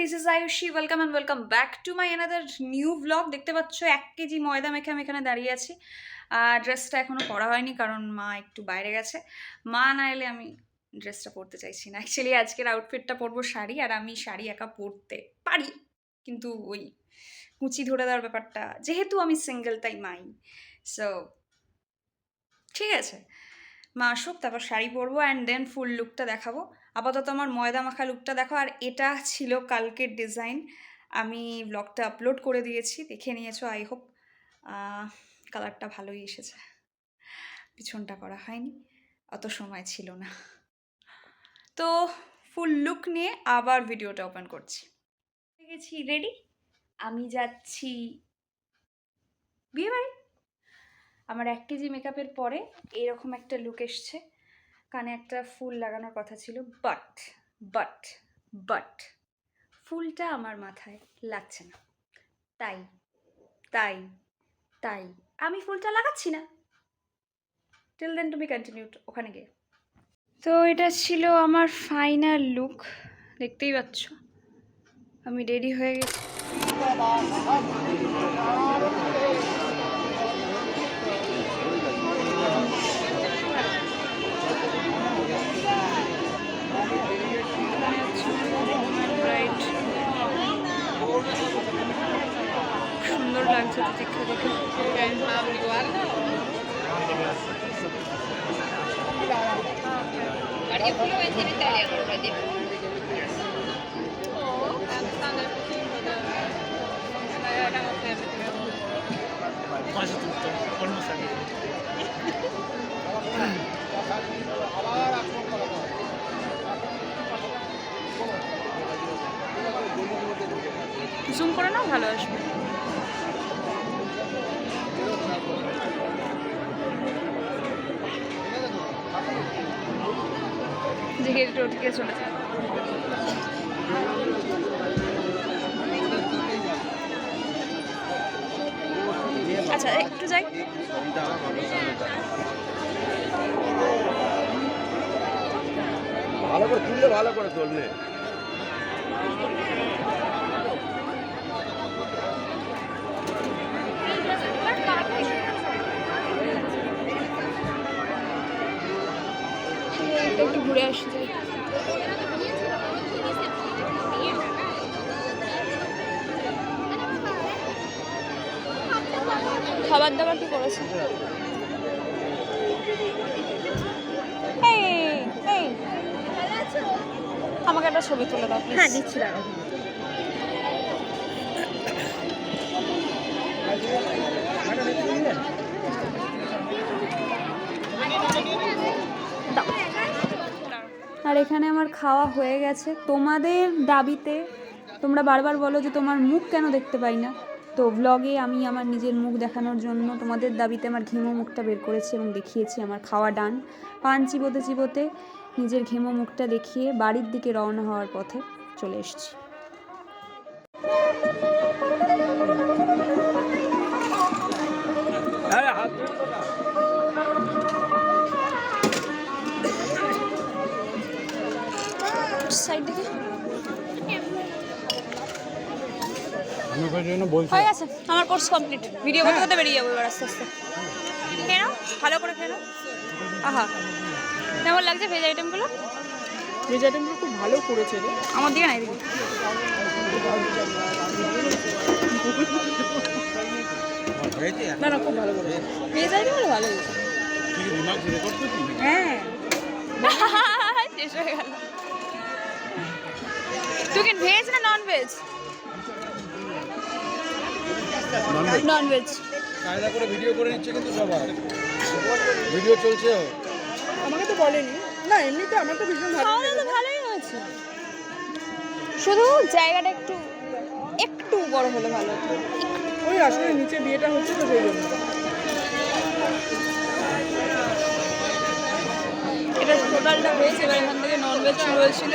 This is Ayushi welcome and welcome back to my another new blog দেখতে পাচ্ছ এক KG ময়দা মেখে আমি এখানে দাঁড়িয়ে আছি। ড্রেসটা এখনও পরা হয়নি, কারণ মা একটু বাইরে গেছে। মা না এলে আমি ড্রেসটা পরতে চাইছি না। অ্যাকচুয়ালি আজকের আউটফিটটা পরবো শাড়ি, আর আমি শাড়ি একা পরতে পারি। কিন্তু ওই কুচি ধরে দেওয়ার ব্যাপারটা, যেহেতু আমি সিঙ্গেল তাই মাই সো ঠিক আছে। মা আসুক, তারপর শাড়ি পরবো অ্যান্ড দেন ফুল লুকটা দেখাবো। আপাতত আমার ময়দা মাখা লুকটা দেখো, আর এটা ছিল কালকের ডিজাইন আমি ব্লগটা আপলোড করে দিয়েছি, দেখে নিয়েছো আই হোপ কালারটা ভালোই এসেছে। পিছনটা করা হয়নি, অত সময় ছিল না। তো ফুল লুক নিয়ে আবার ভিডিওটা ওপেন করছি। গেছি রেডি আমি যাচ্ছি বিয়ে বাড়ি আমার এক কেজি মেকআপের পরে এরকম একটা লুক এসছে। কানে একটা ফুল লাগানোর কথা ছিল বাট বাট বাট ফুলটা আমার মাথায় লাগছে না। তাই তাই তাই আমি ফুলটা লাগাচ্ছি না। টিল দেন টু তুমি কন্টিনিউ ওখানে গিয়ে। তো এটা ছিল আমার ফাইনাল লুক দেখতেই পাচ্ছ। আমি রেডি হয়ে গেছি। লাগছে তো দেখে দেখে Guarda, io volevo essere italiano, lo dico. quasi tutto, almost everything. Zoom করে নাও ভালো আসবে ওদিকে চলে যায়। আচ্ছা একটু যাই। ভালো করে তুললে ভালো করে তুললে। একটু ঘুরে আসি যাই খাবার দাবার কি করেছি। আমাকে একটা ছবি তুলে দাও হ্যাঁ দিচ্ছি এখানে আমার খাওয়া হয়ে গেছে। তোমাদের দাবিতে তোমরা বারবার বলো যে তোমার মুখ কেন দেখতে পাই না। তো ব্লগে আমি আমার নিজের মুখ দেখানোর জন্য তোমাদের দাবিতে আমার ঘেমো মুখটা বের করেছি এবং দেখিয়েছি আমার খাওয়া ডান। পান চিবোতে চিবোতে নিজের ঘেমো মুখটা দেখিয়ে বাড়ির দিকে রওনা হওয়ার পথে চলে এসেছি। সাইড হয়ে গেছে আমার কোর্স কমপ্লিট ভিডিও করতে করতে বেরিয়ে যাব এবার আস্তে আস্তে। কেন ভালো করে কেন আহা কেমন লাগছে ভেজ আইটেমগুলো ভেজ আইটেমগুলো খুব ভালো করেছে রে। আমার দিকে নাই দিকে না না খুব ভালো করেছে। ভেজ আইটেমগুলো ভালো হয়েছে। হ্যাঁ। শেষ হয়ে গেল। কি ভেজ না নন ভেজ নন ভেজ কায়দা করে ভিডিও করে নিচ্ছে কিন্তু সবার ভিডিও চলছে। আমাকে তো বলেনি। না এমনিতে আমার তো ভীষণ ভালো খাওয়া তো ভালোই হয়েছে। শুধু জায়গাটা একটু একটু বড় হলে ভালো হতো। ওই আসলে নিচে বিয়েটা হচ্ছে তো সেই জন্য। এটা টোটালটা ভেজ এবার এখান থেকে নন ভেজ শুরু হয়েছিল।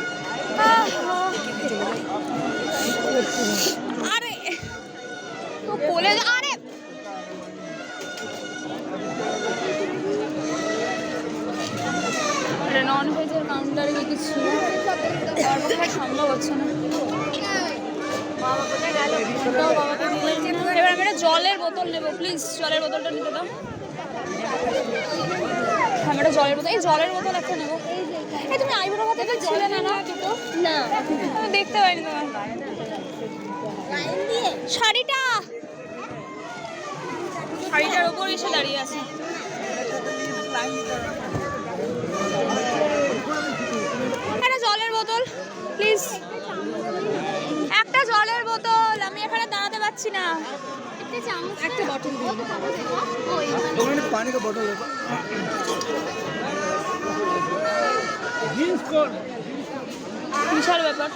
আরে তো বলে আরে। নন ভেজের কাউন্টারে কি কিছু ছিল সম্ভব হচ্ছে না। এবার আমি জলের বোতল নেব প্লিজ জলের বোতলটা নিতে দাও। হ্যাঁ আমি একটা জলের বোতল এই জলের বোতল একটা নেব। এই তুমি আইবুড়ো কথা ছিলে না। না। না দেখতে পাইনি তোমার শাড়িটা। শাড়িটার উপর এসে দাঁড়িয়ে আছে। একটা জলের বোতল প্লিজ একটা জলের বোতল আমি এখানে দাঁড়াতে পারছি না। একটা বিশাল ব্যাপার।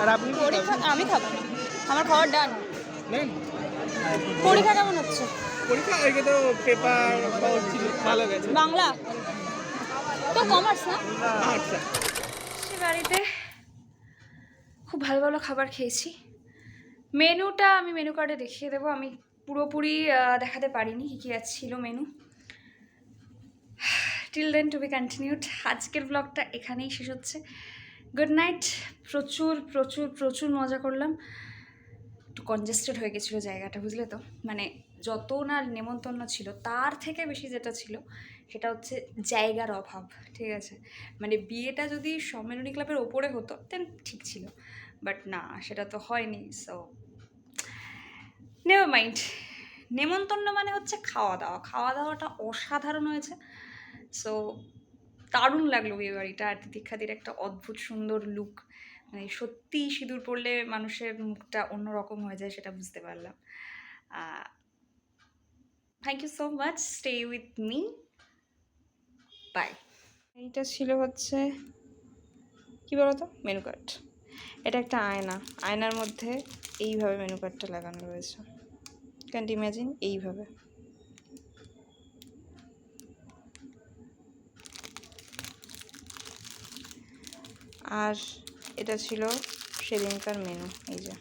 আর আপনি আমি আমার ডান পরীক্ষা কেমন হচ্ছে? পরীক্ষা তো পেপার ভালো বাংলা? তো কমার্স না? আচ্ছা। সে বাড়িতে খুব ভালো ভালো খাবার খেয়েছি। মেনুটা আমি মেনু কার্ডে দেখিয়ে দেবো। আমি পুরোপুরি দেখাতে পারিনি কী কী ছিল menu till then to be continued আজকের ব্লগটা এখানেই শেষ হচ্ছে। গুড নাইট প্রচুর প্রচুর প্রচুর মজা করলাম। একটু কনজেস্টেড হয়ে গেছিল জায়গাটা, বুঝলে তো? মানে যত না নেমন্তন্ন ছিল, তার থেকে বেশি যেটা ছিল, সেটা হচ্ছে জায়গার অভাব, ঠিক আছে? মানে বিয়েটা যদি সম্মেলনী ক্লাবের ওপরে হতো দেন ঠিক ছিল। বাট না, সেটা তো হয়নি সো নেভার মাইন্ড নেমন্তন্ন মানে হচ্ছে খাওয়া দাওয়া। খাওয়া দাওয়াটা অসাধারণ হয়েছে। সো দারুণ লাগল বিয়ে বাড়িটা। আর দীক্ষাদির একটা অদ্ভুত সুন্দর লুক মানে সত্যি সিঁদুর পড়লে মানুষের মুখটা অন্যরকম হয়ে যায় সেটা বুঝতে পারলাম। Thank you so much stay with me bye এইটা ছিল হচ্ছে, কি বলতো? Menu card. এটা একটা আয়না। আয়নার মধ্যে এইভাবে মেনু কার্ডটা লাগানো রয়েছে। ক্যান্ট ইম্যাজিন এইভাবে। আর এটা ছিল সেদিনকার মেনু এই যে।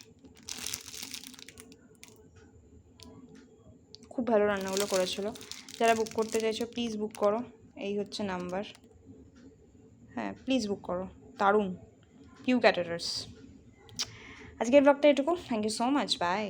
খুব ভালো রান্নাগুলো করেছিল। যারা বুক করতে চাইছো প্লিজ বুক করো। এই হচ্ছে নাম্বার হ্যাঁ প্লিজ বুক করো। দারুণ। কিউ ক্যাটারার্স আজকের ব্লগটা এটুকু thank you so much bye